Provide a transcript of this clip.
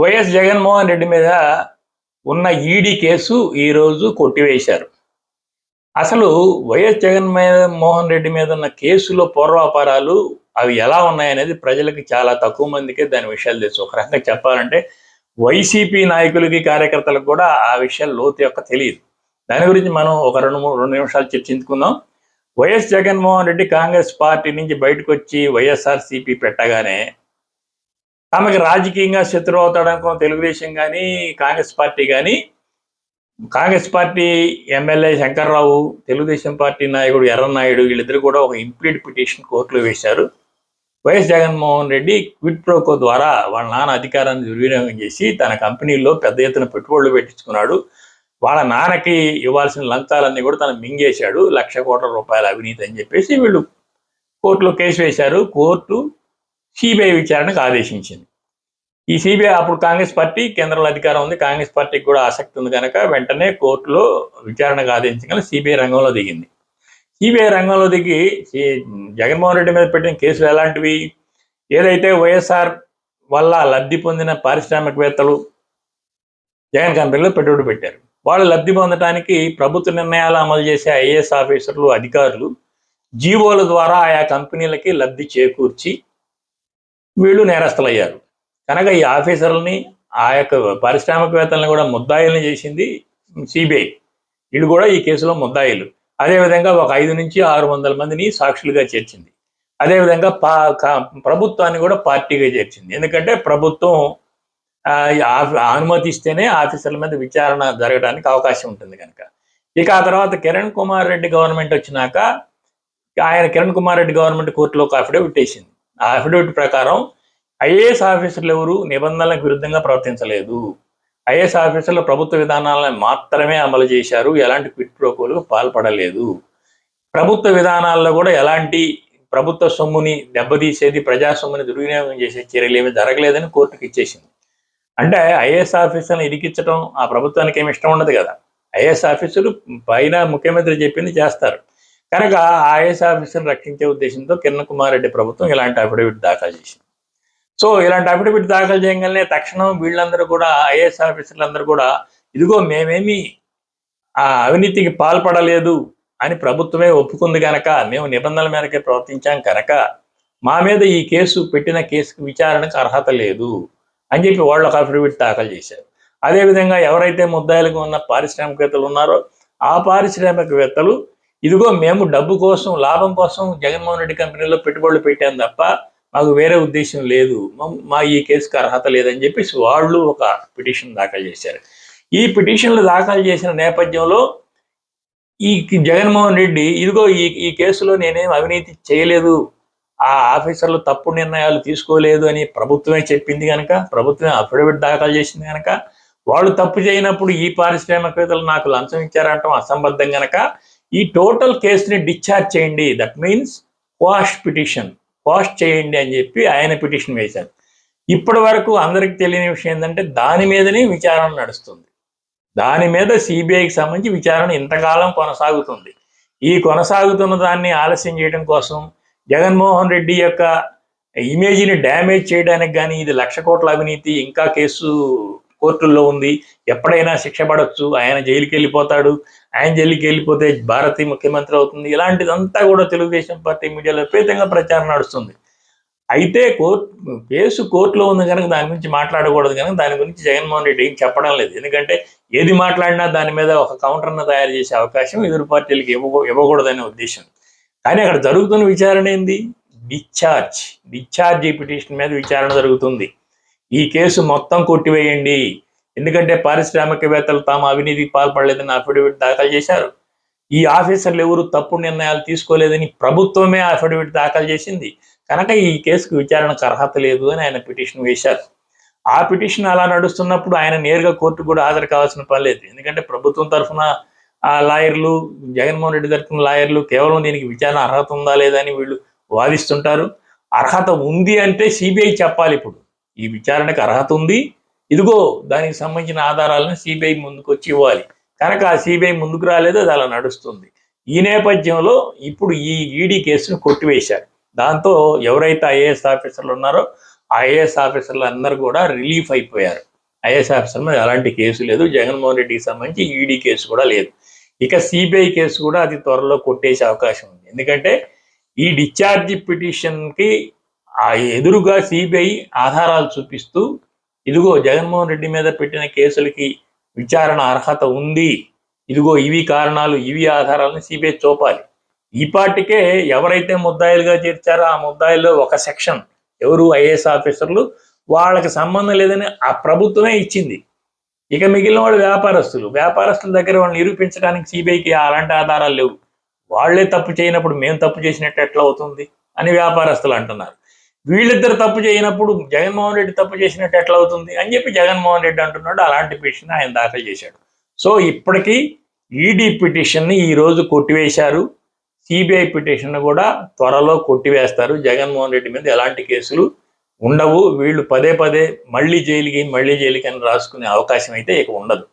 YS Jaganmohan Reddy మీద ఉన్న ED case ఈరోజు కొట్టివేశారు. అసలు వైఎస్ జగన్ మీద మోహన్ రెడ్డి మీద ఉన్న కేసులో పూర్వాపారాలు అవి ఎలా ఉన్నాయనేది ప్రజలకి చాలా తక్కువ మందికే దాని విషయాలు తెలుసు. ఒక రకంగా చెప్పాలంటే వైసీపీ నాయకులకి కార్యకర్తలకు కూడా ఆ విషయాలు లోతు యొక్క తెలియదు. దాని గురించి మనం ఒక రెండు మూడు రెండు నిమిషాలు చర్చించుకుందాం. Y S Jaganmohan Reddy Congress party నుంచి బయటకు వచ్చి వైఎస్ఆర్సీపీ పెట్టగానే ఆమెకి రాజకీయంగా శత్రువు అవుతాడనుకో తెలుగుదేశం కానీ కాంగ్రెస్ పార్టీ కానీ Congress party MLA Shankarrao Telugu Desam party నాయకుడు ఎర్రనాయుడు వీళ్ళిద్దరు కూడా ఒక ఇంప్లీడ్ పిటిషన్ కోర్టులో వేశారు. Y S Jaganmohan Reddy quid pro quo ద్వారా వాళ్ళ నాన్న అధికారాన్ని దుర్వినియోగం చేసి తన కంపెనీలో పెద్ద ఎత్తున పెట్టుబడులు పెట్టించుకున్నాడు. వాళ్ళ నాన్నకి ఇవ్వాల్సిన లంచాలన్నీ కూడా తను మింగేశాడు. లక్ష కోట్ల రూపాయల అవినీతి అని చెప్పేసి వీళ్ళు కోర్టులో కేసు వేశారు. కోర్టు సిబిఐ విచారణకు ఆదేశించింది. ఈ సిబిఐ అప్పుడు కాంగ్రెస్ పార్టీ కేంద్రంలో అధికారం ఉంది కాంగ్రెస్ పార్టీకి కూడా ఆసక్తి ఉంది కనుక వెంటనే కోర్టులో విచారణకు ఆదేశించగల సిబిఐ రంగంలో దిగింది. సిబిఐ రంగంలో దిగి జగన్మోహన్ రెడ్డి మీద పెట్టిన కేసులు ఎలాంటివి? ఏదైతే వైఎస్ఆర్ వల్ల లబ్ధి పొందిన పారిశ్రామికవేత్తలు జగన్ కంపెనీలో పెట్టుబడి పెట్టారు. వాళ్ళు లబ్ధి పొందడానికి ప్రభుత్వ నిర్ణయాలు అమలు చేసే ఐఏఎస్ ఆఫీసర్లు అధికారులు జీవోల ద్వారా ఆయా కంపెనీలకి లబ్ధి చేకూర్చి వీళ్ళు నేరస్తులయ్యారు. కనుక ఈ ఆఫీసర్లని ఆ యొక్క పారిశ్రామికవేత్తలను కూడా ముద్దాయిల్ని చేసింది సిబిఐ. వీళ్ళు కూడా ఈ కేసులో ముద్దాయిలు. అదేవిధంగా ఒక ఐదు నుంచి ఆరు వందల మందిని సాక్షులుగా చేర్చింది. అదేవిధంగా పా కా- ప్రభుత్వాన్ని కూడా పార్టీగా చేర్చింది. ఎందుకంటే ప్రభుత్వం ఆ, అనుమతిస్తేనే ఆఫీసర్ల మీద విచారణ జరగడానికి అవకాశం ఉంటుంది కనుక. ఇక ఆ తర్వాత కిరణ్ కుమార్ రెడ్డి గవర్నమెంట్ వచ్చినాక ఆయన కిరణ్ కుమార్ రెడ్డి గవర్నమెంట్ కోర్టులో ఒక అఫిడవిట్ వేసింది. ఆ అఫిడవిట్ ప్రకారం ఐఏఎస్ ఆఫీసర్లు ఎవరు నిబంధనలకు విరుద్ధంగా ప్రవర్తించలేదు. ఐఏఎస్ ఆఫీసర్లు ప్రభుత్వ విధానాలను మాత్రమే అమలు చేశారు. ఎలాంటి క్విట్ ప్రోకోలకు పాల్పడలేదు. ప్రభుత్వ విధానాల్లో కూడా ఎలాంటి ప్రభుత్వ సొమ్ముని దెబ్బతీసేది ప్రజా సొమ్ముని దుర్వినియోగం చేసే చర్యలు ఏమీ జరగలేదని కోర్టుకు ఇచ్చేసింది. అంటే ఐఏఎస్ ఆఫీసర్ని ఇరికించడం ఆ ప్రభుత్వానికి ఏమి ఇష్టం ఉండదు కదా. ఐఏఎస్ ఆఫీసర్లు పైన ముఖ్యమంత్రి చెప్పింది చేస్తారు. కనుక ఐఏఎస్ ఆఫీసర్ని రక్షించే ఉద్దేశంతో కిరణ్ కుమార్ రెడ్డి ప్రభుత్వం ఇలాంటి అఫిడవిట్ దాఖలు చేసింది. సో ఇలాంటి అఫిడవిట్ దాఖలు చేయగానే తక్షణం వీళ్ళందరూ కూడా ఐఏఎస్ ఆఫీసర్లందరూ కూడా ఇదిగో మేమేమి ఆ అవినీతికి పాల్పడలేదు అని ప్రభుత్వమే ఒప్పుకుంది కనుక మేము నిబంధనల మేరకే ప్రవర్తించాం కనుక మా మీద ఈ కేసు పెట్టిన కేసుకు విచారణకు అర్హత లేదు అని చెప్పి వాళ్ళు ఒక అఫిడవిట్ దాఖలు చేశారు. అదేవిధంగా ఎవరైతే ముద్దాయిలుగా ఉన్న పారిశ్రామికవేత్తలు ఉన్నారో ఆ పారిశ్రామికవేత్తలు ఇదిగో మేము డబ్బు కోసం లాభం కోసం జగన్మోహన్ రెడ్డి కంపెనీలో పెట్టుబడులు పెట్టాం తప్ప మాకు వేరే ఉద్దేశం లేదు. మా- ఈ కేసుకు అర్హత లేదని చెప్పేసి వాళ్ళు ఒక పిటిషన్ దాఖలు చేశారు. ఈ పిటిషన్లు దాఖలు చేసిన నేపథ్యంలో ఈ జగన్మోహన్ రెడ్డి ఇదిగో ఈ ఈ కేసులో నేనేం అవినీతి చేయలేదు ఆ ఆఫీసర్లు తప్పుడు నిర్ణయాలు తీసుకోలేదు అని ప్రభుత్వమే చెప్పింది కనుక ప్రభుత్వమే అఫిడవిట్ దాఖలు చేసింది కనుక వాళ్ళు తప్పు చేయనప్పుడు ఈ పారిశ్రామికవేత్తలు నాకు లంచం ఇచ్చారంటాం అసంబద్ధం కనుక ఈ టోటల్ కేసుని డిశ్చార్జ్ చేయండి. That means quash petition quash చేయండి అని చెప్పి ఆయన పిటిషన్ వేశారు. ఇప్పటి వరకు అందరికి తెలియని విషయం ఏంటంటే దాని మీదనే విచారణ నడుస్తుంది. దాని మీద సిబిఐకి సంబంధించి విచారణ ఇంతకాలం కొనసాగుతుంది. ఈ కొనసాగుతున్న దాన్ని ఆలస్యం చేయడం కోసం జగన్మోహన్ రెడ్డి యొక్క ఇమేజ్ని డ్యామేజ్ చేయడానికి కానీ ఇది లక్ష కోట్ల అవినీతి ఇంకా కేసు కోర్టుల్లో ఉంది. ఎప్పుడైనా శిక్ష పడవచ్చు ఆయన జైలుకి వెళ్ళిపోతాడు. ఆయన జైలుకి వెళ్ళిపోతే భారతీయ ముఖ్యమంత్రి అవుతుంది. ఇలాంటిదంతా కూడా తెలుగుదేశం పార్టీ మీడియాలో విపరీతంగా ప్రచారం నడుస్తుంది. అయితే కోర్టు కేసు కోర్టులో ఉంది కనుక దాని గురించి మాట్లాడకూడదు కనుక దాని గురించి జగన్మోహన్ రెడ్డి ఏం చెప్పడం లేదు. ఎందుకంటే ఏది మాట్లాడినా దాని మీద ఒక కౌంటర్ను తయారు చేసే అవకాశం ఎదురు పార్టీలకు ఇవ్వ ఇవ్వకూడదనే ఉద్దేశం. కానీ అక్కడ జరుగుతున్న విచారణ ఏంది? డిశ్చార్జ్. డిశ్చార్జ్ పిటిషన్ మీద విచారణ జరుగుతుంది. ఈ కేసు మొత్తం కొట్టివేయండి. ఎందుకంటే పారిశ్రామికవేత్తలు తాము అవినీతికి పాల్పడలేదని అఫిడవిట్ దాఖలు చేశారు. ఈ ఆఫీసర్లు ఎవరు తప్పుడు నిర్ణయాలు తీసుకోలేదని ప్రభుత్వమే అఫిడవిట్ దాఖలు చేసింది. కనుక ఈ కేసుకు విచారణకు అర్హత లేదు అని ఆయన పిటిషన్ వేశారు. ఆ పిటిషన్ అలా నడుస్తున్నప్పుడు ఆయన నేరుగా కోర్టు కూడా హాజరు కావాల్సిన పని లేదు. ఎందుకంటే ప్రభుత్వం తరఫున ఆ లాయర్లు జగన్మోహన్ రెడ్డి తరఫున లాయర్లు కేవలం దీనికి విచారణ అర్హత ఉందా లేదా అని వీళ్ళు వాదిస్తుంటారు. అర్హత ఉంది అంటే సిబిఐ చెప్పాలి ఇప్పుడు. ఈ విచారణకు అర్హత ఉంది. ఇదిగో దానికి సంబంధించిన ఆధారాలను సిబిఐ ముందుకు వచ్చి ఇవ్వాలి. కనుక ఆ సిబిఐ ముందుకు రాలేదు అది అలా నడుస్తుంది. ఈ నేపథ్యంలో ఇప్పుడు ఈ ఈడీ కేసును కొట్టివేశారు. దాంతో ఎవరైతే ఐఏఎస్ ఆఫీసర్లు ఉన్నారో ఐఏఎస్ ఆఫీసర్లు అందరూ కూడా రిలీఫ్ అయిపోయారు. ఐఏఎస్ ఆఫీసర్ మీద ఎలాంటి కేసు లేదు. జగన్మోహన్ రెడ్డికి సంబంధించి ఈడీ కేసు కూడా లేదు. ఇక సిబిఐ కేసు కూడా అది త్వరలో కొట్టేసే అవకాశం ఉంది. ఎందుకంటే ఈ డిశ్చార్జ్ పిటిషన్కి ఎదురుగా సిబిఐ ఆధారాలు చూపిస్తూ ఇదిగో జగన్మోహన్ రెడ్డి మీద పెట్టిన కేసులకి విచారణ అర్హత ఉంది. ఇదిగో ఇవి కారణాలు ఇవి ఆధారాలను సిబిఐ చూపాలి. ఇప్పటికే ఎవరైతే ముద్దాయిలుగా చేర్చారో ఆ ముద్దాయిల్లో ఒక సెక్షన్ ఎవరు ఐఏఎస్ ఆఫీసర్లు వాళ్ళకి సంబంధం లేదని ఆ ప్రభుత్వమే ఇచ్చింది. ఇక మిగిలిన వాళ్ళు వ్యాపారస్తులు. వ్యాపారస్తుల దగ్గర వాళ్ళు నిరూపించడానికి సిబిఐకి అలాంటి ఆధారాలు లేవు. వాళ్ళే తప్పు చేయనప్పుడు మేము తప్పు చేసినట్టు ఎట్లా అవుతుంది అని వ్యాపారస్తులు అంటున్నారు. వీళ్ళిద్దరు తప్పు చేయనప్పుడు జగన్మోహన్ రెడ్డి తప్పు చేసినట్టు ఎట్లా అవుతుంది అని చెప్పి జగన్మోహన్ రెడ్డి అంటున్నాడు. అలాంటి పిటిషన్ ఆయన దాఖలు చేశాడు. సో ఇప్పటికీ ఈడీ పిటిషన్ని ఈ రోజు కొట్టివేశారు. సిబిఐ పిటిషన్ కూడా త్వరలో కొట్టివేస్తారు. జగన్మోహన్ రెడ్డి మీద ఎలాంటి కేసులు ఉండవు. వీళ్ళు పదే పదే మళ్ళీ జైలుకి మళ్ళీ జైలుకి అని రాసుకునే అవకాశం అయితే ఇక ఉండదు.